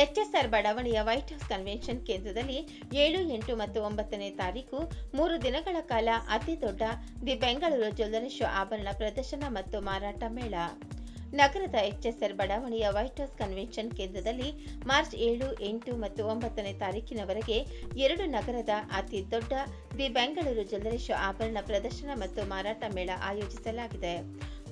HSR ಬಡಾವಣೆಯ White House convention ಕೇಂದ್ರದಲ್ಲಿ ಏಳು, ಎಂಟು ಮತ್ತು ಒಂಬತ್ತನೇ ತಾರೀಕು ಮೂರು ದಿನಗಳ ಕಾಲ ಅತಿ ದೊಡ್ಡ ದಿ ಬೆಂಗಳೂರು ಜ್ಯುವೆಲರಿ ಶೋ ಆಭರಣ ಪ್ರದರ್ಶನ ಮತ್ತು ಮಾರಾಟ ಮೇಳ. ನಗರದ ಎಚ್ಎಸ್ಆರ್ ಬಡಾವಣೆಯ ವೈಟ್ ಹೌಸ್ ಕನ್ವೆನ್ಷನ್ ಕೇಂದ್ರದಲ್ಲಿ ಮಾರ್ಚ್ ಏಳು, ಎಂಟು ಮತ್ತು ಒಂಬತ್ತನೇ ತಾರೀಕಿನವರೆಗೆ ಎರಡು ನಗರದ ಅತಿ ದೊಡ್ಡ ದಿ ಬೆಂಗಳೂರು ಜ್ಯುವೆಲರಿ ಶೋ ಆಭರಣ ಪ್ರದರ್ಶನ ಮತ್ತು ಮಾರಾಟ ಮೇಳ ಆಯೋಜಿಸಲಾಗಿದೆ.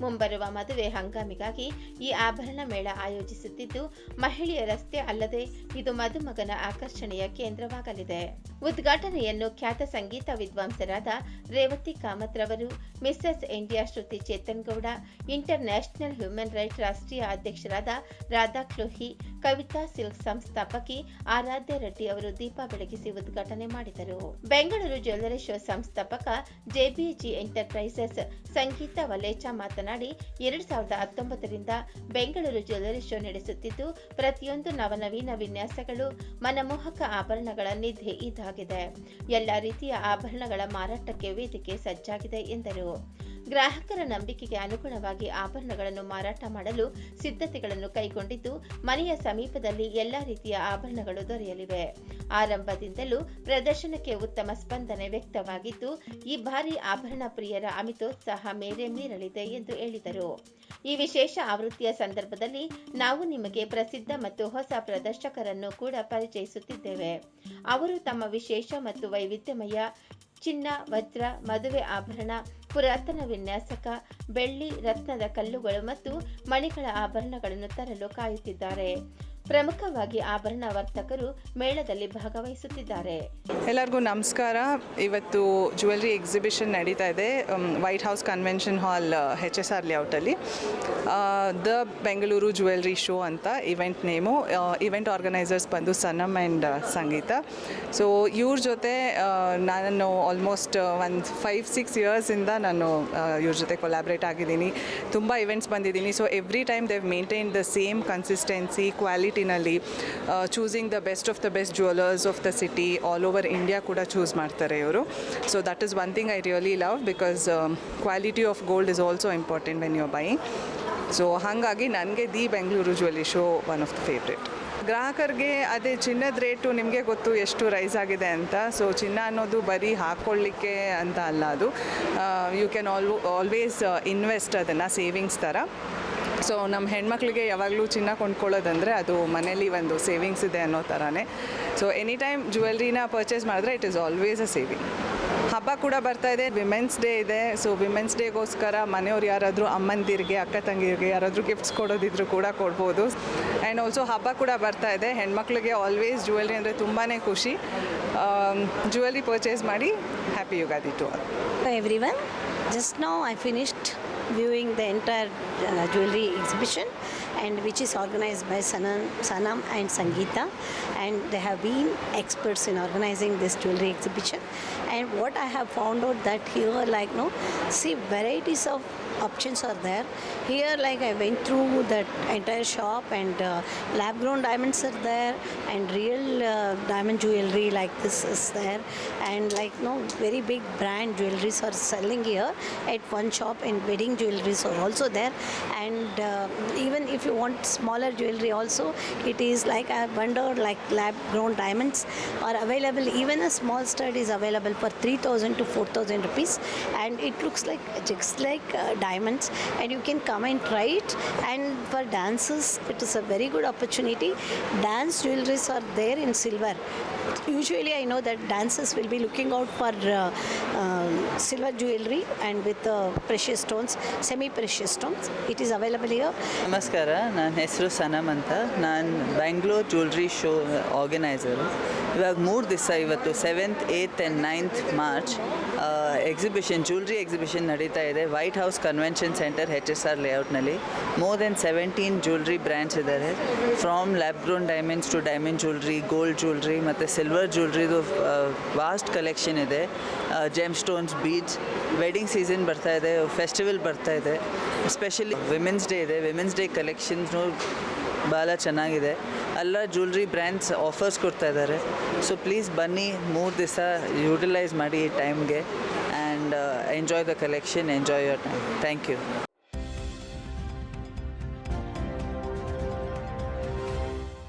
ಮುಂಬರುವ ಮದುವೆ ಹಂಗಾಮಿಗಾಗಿ ಈ ಆಭರಣ ಮೇಳ ಆಯೋಜಿಸುತ್ತಿದ್ದು ಮಹಿಳೆಯರಷ್ಟೇ ಅಲ್ಲದೆ ಇದು ಮದುಮಗನ ಆಕರ್ಷಣೆಯ ಕೇಂದ್ರವಾಗಲಿದೆ. ಉದ್ಘಾಟನೆಯನ್ನು ಖ್ಯಾತ ಸಂಗೀತ ವಿದ್ವಾಂಸರಾದ ರೇವತಿ ಕಾಮತ್ ರವರು Mrs India Shruti Chetan Gowda international human rights ರಾಷ್ಟ್ರೀಯ ಅಧ್ಯಕ್ಷರಾದ ರಾಧಾ ಕ್ಲೋಹಿ, ಕವಿತಾ ಸಿಲ್ಕ್ ಸಂಸ್ಥಾಪಕಿ ಆರಾಧ್ಯ ರೆಡ್ಡಿ ಅವರು ದೀಪ ಬೆಳಗಿಸಿ ಉದ್ಘಾಟನೆ ಮಾಡಿದರು. ಬೆಂಗಳೂರು ಜ್ಯುವೆಲ್ಲರಿ ಶೋ ಸಂಸ್ಥಾಪಕ ಜೆಬಿಜಿ ಎಂಟರ್ಪ್ರೈಸಸ್ ಸಂಗೀತ ವಲೇಚ ಮಾತನಾಡಿ, ಎರಡು ಸಾವಿರದ ಹತ್ತೊಂಬತ್ತರಿಂದ ಬೆಂಗಳೂರು ಜ್ಯುವೆಲ್ಲರಿ ಶೋ ನಡೆಸುತ್ತಿದ್ದು, ಪ್ರತಿಯೊಂದು ನವನವೀನ ವಿನ್ಯಾಸಗಳು, ಮನಮೋಹಕ ಆಭರಣಗಳ ನಿಧಿ ಇದಾಗಿದೆ ಎಲ್ಲ ರೀತಿಯ ಆಭರಣಗಳ ಮಾರಾಟಕ್ಕೆ ವೇದಿಕೆ ಸಜ್ಜಾಗಿದೆ ಎಂದರು. ಗ್ರಾಹಕರ ನಂಬಿಕೆಗೆ ಅನುಗುಣವಾಗಿ ಆಭರಣಗಳನ್ನು ಮಾರಾಟ ಮಾಡಲು ಸಿದ್ಧತೆಗಳನ್ನು ಕೈಗೊಂಡಿದ್ದು, ಮನೆಯ ಸಮೀಪದಲ್ಲಿ ಎಲ್ಲಾ ರೀತಿಯ ಆಭರಣಗಳು ದೊರೆಯಲಿವೆ. ಆರಂಭದಿಂದಲೂ ಪ್ರದರ್ಶನಕ್ಕೆ ಉತ್ತಮ ಸ್ಪಂದನೆ ವ್ಯಕ್ತವಾಗಿದ್ದು, ಈ ಬಾರಿ ಆಭರಣ ಪ್ರಿಯರ ಅಮಿತೋತ್ಸಾಹ ಮೇರೆ ಮೀರಲಿದೆ ಎಂದು ಹೇಳಿದರು. ಈ ವಿಶೇಷ ಆವೃತ್ತಿಯ ಸಂದರ್ಭದಲ್ಲಿ ನಾವು ನಿಮಗೆ ಪ್ರಸಿದ್ಧ ಮತ್ತು ಹೊಸ ಪ್ರದರ್ಶಕರನ್ನು ಕೂಡ ಪರಿಚಯಿಸುತ್ತಿದ್ದೇವೆ. ಅವರು ತಮ್ಮ ವಿಶೇಷ ಮತ್ತು ವೈವಿಧ್ಯಮಯ ಚಿನ್ನ, ವಜ್ರ, ಮದುವೆ ಆಭರಣ ಪುರಾತನ ವಿನ್ಯಾಸಕ ಬೆಳ್ಳಿ ರತ್ನದ ಕಲ್ಲುಗಳು ಮತ್ತು ಮಣಿಗಳ ಆಭರಣಗಳನ್ನು ತರಲು ಕಾಯುತ್ತಿದ್ದಾರೆ. ಪ್ರಮುಖವಾಗಿ ಆಭರಣ ವರ್ತಕರು ಮೇಳದಲ್ಲಿ ಭಾಗವಹಿಸುತ್ತಿದ್ದಾರೆ. ಎಲ್ಲರಿಗೂ ನಮಸ್ಕಾರ. ಇವತ್ತು ಜುವೆಲ್ರಿ ಎಕ್ಸಿಬಿಷನ್ ನಡೀತಾ ಇದೆ White House convention hall H S R ಲೇಔಟಲ್ಲಿ the Bengaluru jewellery show ಅಂತ ಇವೆಂಟ್ ನೇಮು ಇವೆಂಟ್ ಆರ್ಗನೈಸರ್ಸ್ ಬಂದು ಸನಮ್ ಆ್ಯಂಡ್ ಸಂಗೀತ ಸೊ ಇವ್ರ ಜೊತೆ ನಾನು ಆಲ್ಮೋಸ್ಟ್ ಒಂದು ಫೈವ್ ಸಿಕ್ಸ್ ಇಯರ್ಸಿಂದ ನಾನು ಇವ್ರ ಜೊತೆ ಕೊಲಾಬ್ರೇಟ್ ಆಗಿದ್ದೀನಿ. ತುಂಬ ಇವೆಂಟ್ಸ್ ಬಂದಿದ್ದೀನಿ. So every time they maintain the same consistency ಕ್ವಾಲಿಟಿನಲ್ಲಿ choosing the best of the best jewellers of the city all over India ಕೂಡ ಚೂಸ್ ಮಾಡ್ತಾರೆ ಇವರು. So that is one thing I really love because quality of gold is also important when you buying so ಹಾಗಾಗಿ ನನಗೆ the Bengaluru jewellery show one of the favourite ಗ್ರಾಹಕರಿಗೆ ಅದೇ ಚಿನ್ನದ rate ನಿಮಗೆ ಗೊತ್ತು ಎಷ್ಟು ರೈಸ್ ಆಗಿದೆ ಅಂತ. ಸೊ ಚಿನ್ನ ಅನ್ನೋದು ಬರೀ ಹಾಕ್ಕೊಳ್ಳಿಕ್ಕೆ ಅಂತ ಅಲ್ಲ ಅದು. You can all always invest ಅದನ್ನು ಸೇವಿಂಗ್ಸ್ ಥರ ಸೊ ನಮ್ಮ ಹೆಣ್ಮಕ್ಳಿಗೆ ಯಾವಾಗಲೂ ಚಿನ್ನ ಕೊಂಡ್ಕೊಳ್ಳೋದಂದರೆ ಅದು ಮನೇಲಿ ಒಂದು ಸೇವಿಂಗ್ಸ್ ಇದೆ ಅನ್ನೋ ಥರನೇ ಸೊ ಎನಿ ಟೈಮ್ ಜ್ಯುವೆಲ್ರಿನ ಪರ್ಚೇಸ್ ಮಾಡಿದ್ರೆ it is always a saving ಹಬ್ಬ ಕೂಡ ಬರ್ತಾ ಇದೆ ವಿಮೆನ್ಸ್ ಡೇ ಇದೆ. ಸೊ ವಿಮೆನ್ಸ್ ಡೇಗೋಸ್ಕರ ಮನೆಯವ್ರು ಯಾರಾದರೂ ಅಮ್ಮಂದಿರಿಗೆ, ಅಕ್ಕ ತಂಗಿರಿಗೆ ಯಾರಾದರೂ ಗಿಫ್ಟ್ಸ್ ಕೊಡೋದಿದ್ರು ಕೂಡ ಕೊಡ್ಬೋದು. ಆ್ಯಂಡ್ ಆಲ್ಸೋ ಹಬ್ಬ ಕೂಡ ಬರ್ತಾ ಇದೆ. ಹೆಣ್ಮಕ್ಳಿಗೆ ಆಲ್ವೇಸ್ ಜ್ಯುವೆಲ್ರಿ ಅಂದರೆ ತುಂಬಾ ಖುಷಿ. ಜ್ಯುವೆಲ್ರಿ ಪರ್ಚೇಸ್ ಮಾಡಿ happy Ugadi to everyone just Just I finished viewing the entire uh, jewelry exhibition and which is organized by Sanam, Sanam and Sangeeta. And they have been experts in organizing this jewelry exhibition. And what I have found out that here like no see varieties of options are there. Here like I went through that entire shop and uh, lab grown diamonds are there and real uh, diamond jewelry like this is there. And like no very big brand jewelries are selling here. At one shop and wedding jewelries are also there. And uh, even if you want smaller jewelry also it is like I wonder like lab grown diamonds are available. Even a small stud is available for 3000 to 4000 rupees. And it looks like just like uh, diamonds and you can come and try it and for dancers it is a very good opportunity dance jewelries are there in silver usually i know that dancers will be looking out for uh, uh, silver jewelry and with uh, precious stones semi precious stones it is available here ನಮಸ್ಕಾರ ನನ್ನ ಹೆಸರು ಸನಮ್ ಅಂತ ನಾನು bangalore jewelry show organiser ಇವಾಗ ಮೂರು ದಿವಸ ಇವತ್ತು seventh eighth and ninth March exhibition jewellery exhibition ನಡೀತಾ ಇದೆ. White House convention centre H S R ಲೇಔಟ್ನಲ್ಲಿ more than seventeen jewellery brands ಇದ್ದಾರೆ from lab grown diamonds to diamond jewellery gold jewellery ಮತ್ತು silver ಜ್ಯುವೆಲ್ರಿದು vast collection ಇದೆ. Gemstones beach wedding season ಬರ್ತಾ ಇದೆ festival ಬರ್ತಾ ಇದೆ. ಸ್ಪೆಷಲಿ ವಿಮೆನ್ಸ್ ಡೇ ಇದೆ. Women's day ಕಲೆಕ್ಷನ್ಸ್ನು ಭಾಳ ಚೆನ್ನಾಗಿದೆ. ಎಲ್ಲ ಜ್ಯುವೆಲ್ರಿ ಬ್ರ್ಯಾಂಡ್ಸ್ ಆಫರ್ಸ್ ಕೊಡ್ತಾ ಇದ್ದಾರೆ. ಸೊ ಪ್ಲೀಸ್ ಬನ್ನಿ, ಮೂರು ದಿವಸ ಯೂಟಿಲೈಸ್ ಮಾಡಿ ಈ ಟೈಮ್ಗೆ and enjoy the collection enjoy your time thank you